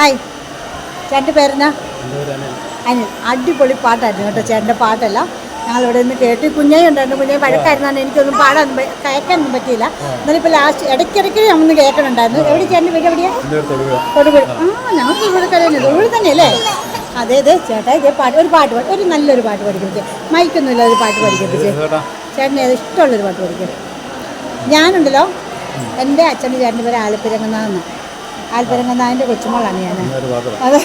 Hi. ചേട്ടന്റെ പേരെന്നാ? അനിൽ. അടിപൊളി പാട്ടായിരുന്നു കേട്ടോ ചേട്ടന്റെ പാട്ടല്ല. ഞങ്ങളിവിടെ നിന്ന് കേട്ട് കുഞ്ഞേ ഉണ്ടായിരുന്നു. കുഞ്ഞേ വഴക്കായിരുന്നാണ് എനിക്കൊന്നും പാടാൻ കേൾക്കാനൊന്നും പറ്റിയില്ല. എന്നാലും ഇപ്പോൾ ലാസ്റ്റ് ഇടയ്ക്കിടയ്ക്ക് നമ്മൾ കേൾക്കണുണ്ടായിരുന്നു. എവിടെ ചേട്ടന്റെ വീട് എവിടെയാ? തൊടുപുഴ. ആ ഞങ്ങൾക്ക് ഇവിടെ തൊടുപുഴക്കാരല്ലേ തൊടുപുഴ തന്നെയല്ലേ? അതെ അതെ. ചേട്ടാ ഇതേ പാട്ട് ഒരു പാട്ട് പാടി ഒരു നല്ലൊരു പാട്ട് പഠിപ്പിച്ചേ മൈക്കൊന്നുമില്ല ഒരു പാട്ട് പഠിപ്പിച്ചേ ചേട്ടന് ഏത് ഇഷ്ടമുള്ളൊരു പാട്ട് പഠിക്കും. ഞാനുണ്ടല്ലോ. എന്റെ അച്ഛന്റെ ചേട്ടന്റെ പേര് ആലപ്പിരങ്ങന്നാന്ന് ആലപ്പിരങ്ങന്നാതിന്റെ കൊച്ചുമോളാണ് ഞാൻ. അത്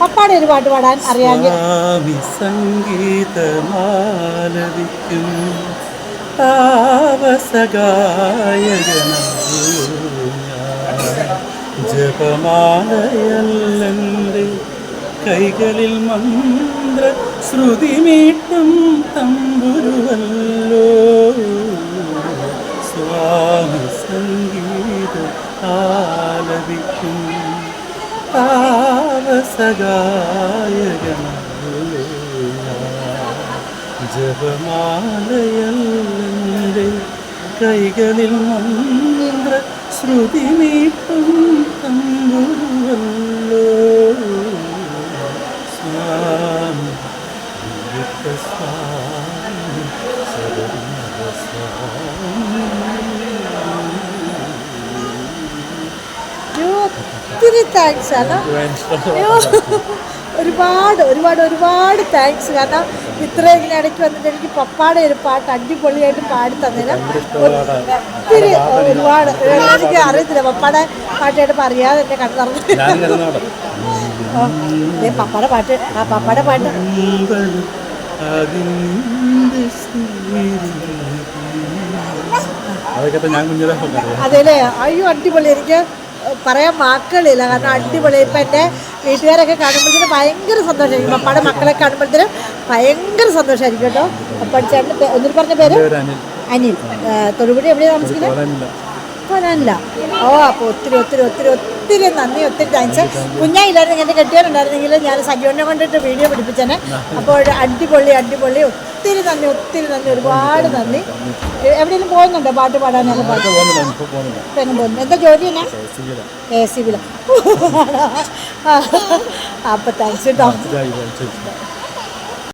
പപ്പാടെ ഒരു പാട്ട് പാടാൻ അറിയാമെങ്കിൽ താവസഗായകന ജപമാലയല്ലെന്റെ കൈകളിൽ മന്ത്ര ശ്രുതിമീട്ടും തമ്പുരുവല്ലോ. ആലപിക്കും ജപമാലയല്ലേ കൈകളിൽ ശ്രുതി നീട്ടും തമ്പുരുവല്ലോ. സ്വാമി സ്വാമി ശരണമ സ്വാമി അയ്യോ, ഒത്തിരി താങ്ക്സ് കാരണം ഒരുപാട് ഒരുപാട് ഒരുപാട് താങ്ക്സ് കാരണം ഇത്രയും ഇങ്ങനെ ഇടയ്ക്ക് വന്നിട്ട് എനിക്ക് പപ്പാടെ ഒരു പാട്ട് അടിപൊളിയായിട്ട് പാടി തന്നതിന് ഒത്തിരി ഒരുപാട്. എനിക്ക് അറിയത്തില്ല പപ്പാടെ പാട്ടായിട്ട് അറിയാതെ എന്റെ കണ്ടു ദേ പപ്പാടെ പാട്ട് ആ പപ്പാടെ പാട്ട്. അതെല്ലേ അയ്യോ അടിപൊളി. എനിക്ക് പറയാൻ വാക്കുകളില്ല. കാരണം അടിപൊളി. ഇപ്പം എന്റെ വീട്ടുകാരൊക്കെ കാണുമ്പോഴത്തേനും ഭയങ്കര സന്തോഷമായിരിക്കും. പപ്പാടെ മക്കളെ കാണുമ്പോഴത്തേനും ഭയങ്കര സന്തോഷമായിരിക്കും കേട്ടോ. അപ്പം ചേട്ടന്റെ പേ- ഒന്നിൽ പറഞ്ഞ പേര്? അനിൽ. തൊടുപുഴ എവിടെയാണ് താമസിക്കുന്നത്? പറയാനില്ല ഓ അപ്പോൾ ഒത്തിരി ഒത്തിരി ഒത്തിരി ഒത്തിരി നന്ദി ഒത്തിരി താങ്ക്സ് കുഞ്ഞായില്ലായിരുന്നെങ്കിൽ എന്റെ കെട്ടിയാലുണ്ടായിരുന്നെങ്കിൽ ഞാൻ സജീവനെ കൊണ്ടിട്ട് വീഡിയോ പിടിപ്പിച്ചേനെ. അപ്പോൾ അടിപൊളി അടിപൊളി ഒത്തിരി നന്ദി ഒത്തിരി നന്ദി ഒരുപാട് നന്ദി. എവിടെയെങ്കിലും പോകുന്നുണ്ടോ പാട്ട് പാടാനൊക്കെ പാട്ട്? എങ്ങനെ പോകുന്നു എന്താ ജോലി എന്നാ? എ സി ബില അപ്പം താങ്ക്സ് കേട്ടോ.